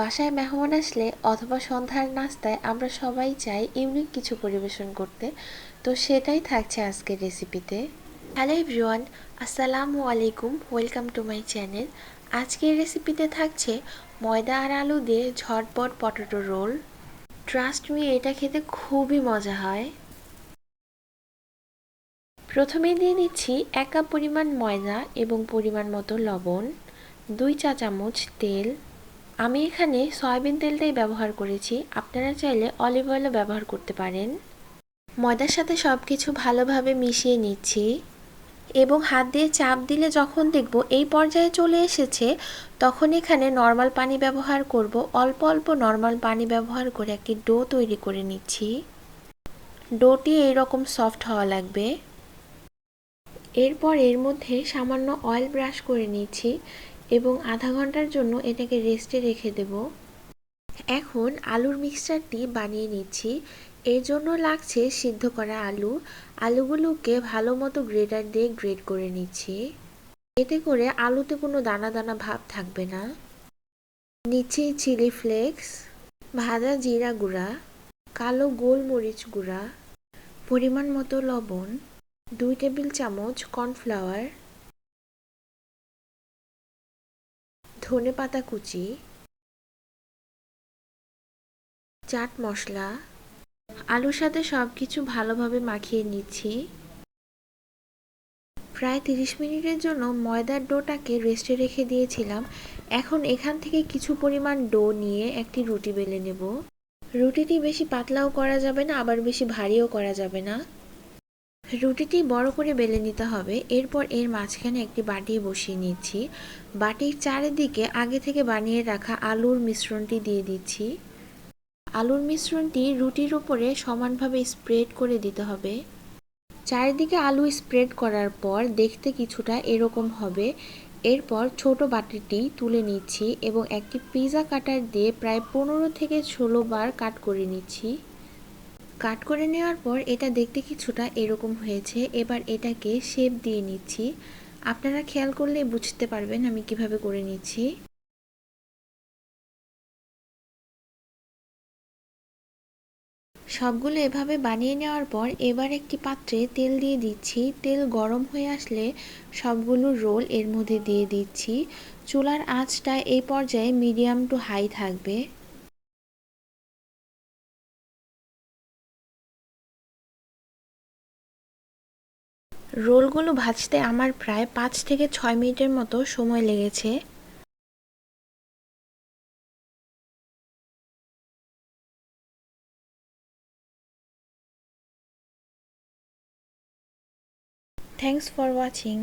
বাসায় মেহমান আসলে অথবা সন্ধ্যার নাস্তায় আমরা সবাই চাই ইউনিক কিছু পরিবেশন করতে। তো সেটাই থাকছে আজকের রেসিপিতে। হ্যালো এভরিওয়ান, আসসালামু আলাইকুম, ওয়েলকাম টু মাই চ্যানেল। আজকের রেসিপিতে থাকছে ময়দা আর আলু দিয়ে ঝটপট পটেটো রোল। ট্রাস্ট মি, এটা খেতে খুবই মজা হয়। প্রথমে দিয়ে দিচ্ছি এক কাপ পরিমাণ ময়দা এবং পরিমাণ মতো লবণ, দুই চা চামচ তেল আমি এখানে সয়াবিন তেলটাই ব্যবহার করেছি। আপনারা চাইলে অলিভ অয়েলও ব্যবহার করতে পারেন। ময়দার সাথে সব কিছু ভালোভাবে মিশিয়ে নিচ্ছি। এবং হাত দিয়ে চাপ দিলে যখন দেখব এই পর্যায়ে চলে এসেছে, তখন এখানে নর্মাল পানি ব্যবহার করব। অল্প অল্প নর্মাল পানি ব্যবহার করে একটি ডো তৈরি করে নিচ্ছি। ডোটি এইরকম সফট হওয়া লাগবে। এরপর এর মধ্যে সামান্য অয়েল ব্রাশ করে নিচ্ছি। এবং আধা ঘণ্টার জন্য এটাকে রেস্টে রেখে দেব। এখন আলুর মিক্সচারটি বানিয়ে নিচ্ছি। এর জন্য লাগছে সিদ্ধ করা আলু। আলুগুলোকে ভালো মতো গ্রেটার দিয়ে গ্রেট করে নিচ্ছি। এতে করে আলুতে কোনো দানা দানা ভাব থাকবে না। নিচ্ছি চিলি ফ্লেক্স ভাজা জিরা গুঁড়া, কালো গোলমরিচ গুঁড়া, পরিমাণ মতো লবণ, দুই টেবিল চামচ কর্নফ্লাওয়ার ধনে পাতা কুচি, চাট মশলা, আলুর সাথে সব কিছু ভালোভাবে মাখিয়ে নিচ্ছি। প্রায় তিরিশ মিনিটের জন্য ময়দার ডোটাকে রেস্টে রেখে দিয়েছিলাম। এখন এখান থেকে কিছু পরিমাণ ডো নিয়ে একটি রুটি বেলে নেব। রুটিটি বেশি পাতলাও করা যাবে না, আবার বেশি ভারীও করা যাবে না। রুটিটি বড় করে বেলে নিতে হবে। এরপর এর মাঝখানে একটি বাটি বসিয়ে নিচ্ছি। বাটির চারিদিকে আগে থেকে বানিয়ে রাখা আলুর মিশ্রণটি দিয়ে দিচ্ছি। আলুর মিশ্রণটি রুটির উপরে সমানভাবে স্প্রেড করে দিতে হবে। চারিদিকে আলু স্প্রেড করার পর দেখতে কিছুটা এরকম হবে। এরপর ছোট বাটিটি তুলে নিচ্ছি এবং একটি পিৎজা কাটার দিয়ে প্রায় পনেরো থেকে ষোলো বার কাট করে নিচ্ছি। কাট করে নেওয়ার পর এটা দেখতে কিছুটা এরকম হয়েছে। এবার এটাকে শেপ দিয়ে নিচ্ছি। আপনারা খেয়াল করলে বুঝতে পারবেন আমি কীভাবে করে নিচ্ছি। সবগুলো এভাবে বানিয়ে নেওয়ার পর এবার একটি পাত্রে তেল দিয়ে দিচ্ছি। তেল গরম হয়ে আসলে সবগুলো রোল এর মধ্যে দিয়ে দিচ্ছি। চুলার আঁচটা এই পর্যায়ে মিডিয়াম টু হাই থাকবে। রোলগুলো ভাজতে আমার প্রায় পাঁচ থেকে ছয় মিনিটের মতো সময় লেগেছে। Thanks for watching